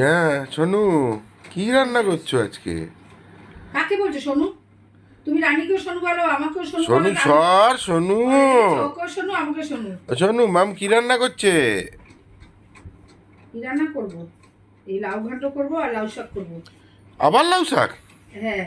হ্যাঁ সোনু কি রান্না করছ আজকে? কাকে বলছো সোনু? তুমি রানীকেও সোনু বলো আমাকেও সোনু সোনু সর সোনু। সোনু আমাকে সোনু। সোনু মাম কি রান্না করছে? কি রান্না করব? এই লাউ ঘান্ট করব আর লাউ শাক করব। আবার লাউ শাক? হ্যাঁ।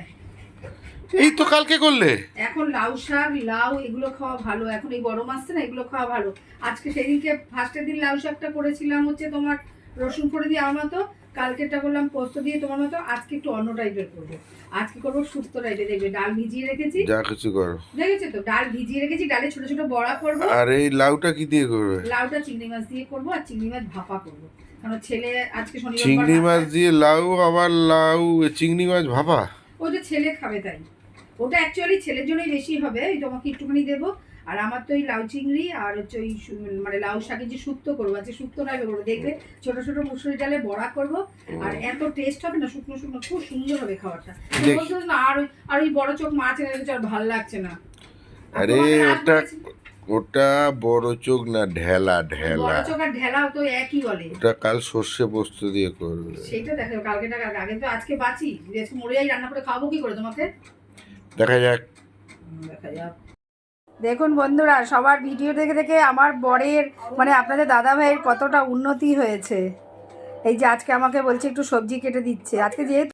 এই তো কালকে করলে। এখন লাউ শাক লাউ এগুলো খাওয়া ভালো। এখন এই গরম আসছে না এগুলো খাওয়া ভালো। আজকে সেদিনকে ফার্স্টের দিন লাউ শাকটা করেছিলাম হচ্ছে তোমার রসুন করে দিয়ে আমার মতো কালকেরটা করলাম পোস্ত দিয়ে তোমার মতো আজকে একটু অন্য টাইপের করব। আজকে করব সুস্থ টাইপের দেখবে ডাল ভিজিয়ে রেখেছি। যা কিছু করো। দেখেছ তো? ডাল ভিজিয়ে রেখেছি ডালে ছোট ছোট বড়া করব। আর এই লাউটা কি দিয়ে করবে? লাউটা চিংড়ি মাছ দিয়ে করব আর চিংড়ি মাছ ভাপা করব। কারণ ছেলে আজকে শনিবার চিংড়ি মাছ দিয়ে লাউ আবার লাউ চিংড়ি মাছ ভাপা? ও যে ছেলে খাবে তাই। ওটা অ্যাকচুয়ালি ছেলের জন্যই বেশি হবে তোমাকে একটুখানি দেবো। আর আমার তো এই লাউ চিংড়ি আর হচ্ছে ওই মানে লাউ শাকের যে শুক্তো করব আজকে শুক্তো টাইপের করব দেখবে ছোট ছোট মুসুরি ডালে বড়া করব আর এত টেস্ট হবে না শুকনো শুকনো খুব সুন্দর হবে খাবারটা তো বলছো না আর ওই- আর ওই বড় চোখ মাছ এনে আর ভালো লাগছে না। আর ওটা ওটা বড় চোখ না ঢেলা ঢেলা। বড় চোখ আর ঢেলাও তো একই বলে। ওটা কাল সর্ষে পোস্ত দিয়ে করবে। সেটা দেখো কালকে টাকা আগে তো আজকে বাঁচি আজকে মরে যাই রান্না করে খাব কি করে তোমাকে? দেখা যাক। দেখা যাক। দেখুন বন্ধুরা, সবার ভিডিও দেখে দেখে আমার বরের মানে আপনাদের দাদা ভাইয়ের কতটা উন্নতি হয়েছে। এই যে আজকে আমাকে বলছে একটু সবজি কেটে দিচ্ছে। আজকে যেহেতু